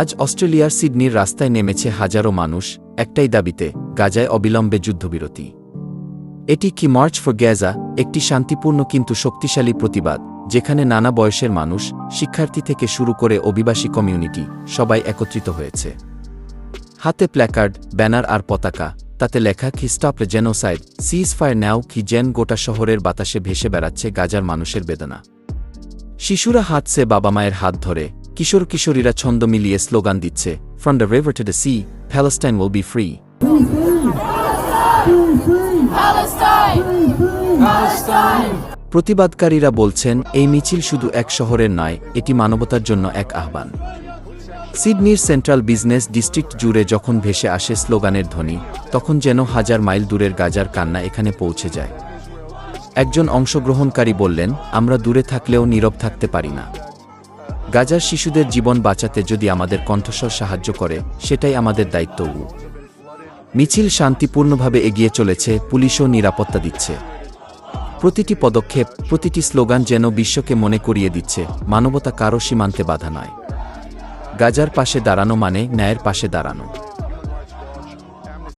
আজ অস্ট্রেলিয়ার সিডনির রাস্তায় নেমেছে হাজারো মানুষ, একটাই দাবিতে, গাজায় অবিলম্বে যুদ্ধবিরতি। এটি কি মার্চ ফর গ্যাজা একটি শান্তিপূর্ণ কিন্তু শক্তিশালী প্রতিবাদ, যেখানে নানা বয়সের মানুষ, শিক্ষার্থী থেকে শুরু করে অভিবাসী কমিউনিটি, সবাই একত্রিত হয়েছে। হাতে প্ল্যাকার্ড ব্যানার আর পতাকা, তাতে লেখা কি stop genocide ceasefire now কি জেন গোটা শহরের বাতাসে ভেসে বেড়াচ্ছে গাজার মানুষের বেদনা। শিশুরা হাতছে বাবা মায়ের হাত ধরে কিশোর কিশোরীরা ছন্দ মিলিয়ে স্লোগান দিচ্ছে from the river to the sea Palestine will be free! প্রতিবাদকারীরা বলছেন, এই মিছিল শুধু এক শহরের নয়, এটি মানবতার জন্য এক আহ্বান। সিডনির সেন্ট্রাল বিজনেস ডিস্ট্রিক্ট জুড়ে যখন ভেসে আসে স্লোগানের ধ্বনি, তখন যেন হাজার মাইল দূরের গাজার কান্না এখানে পৌঁছে যায়। একজন অংশগ্রহণকারী বললেন, আমরা দূরে থাকলেও নীরব থাকতে পারি না। গাজার শিশুদের জীবন বাঁচাতে যদি আমাদের কণ্ঠস্বর সাহায্য করে, সেটাই আমাদের দায়িত্ব মিছিল শান্তিপূর্ণভাবে এগিয়ে চলেছে, পুলিশও নিরাপত্তা দিচ্ছে। প্রতিটি পদক্ষেপ, প্রতিটি স্লোগান যেন বিশ্বকে মনে করিয়ে দিচ্ছে, মানবতা কারও সীমান্তে বাধা নয়। গাজার পাশে দাঁড়ানো মানে ন্যায়ের পাশে দাঁড়ানো।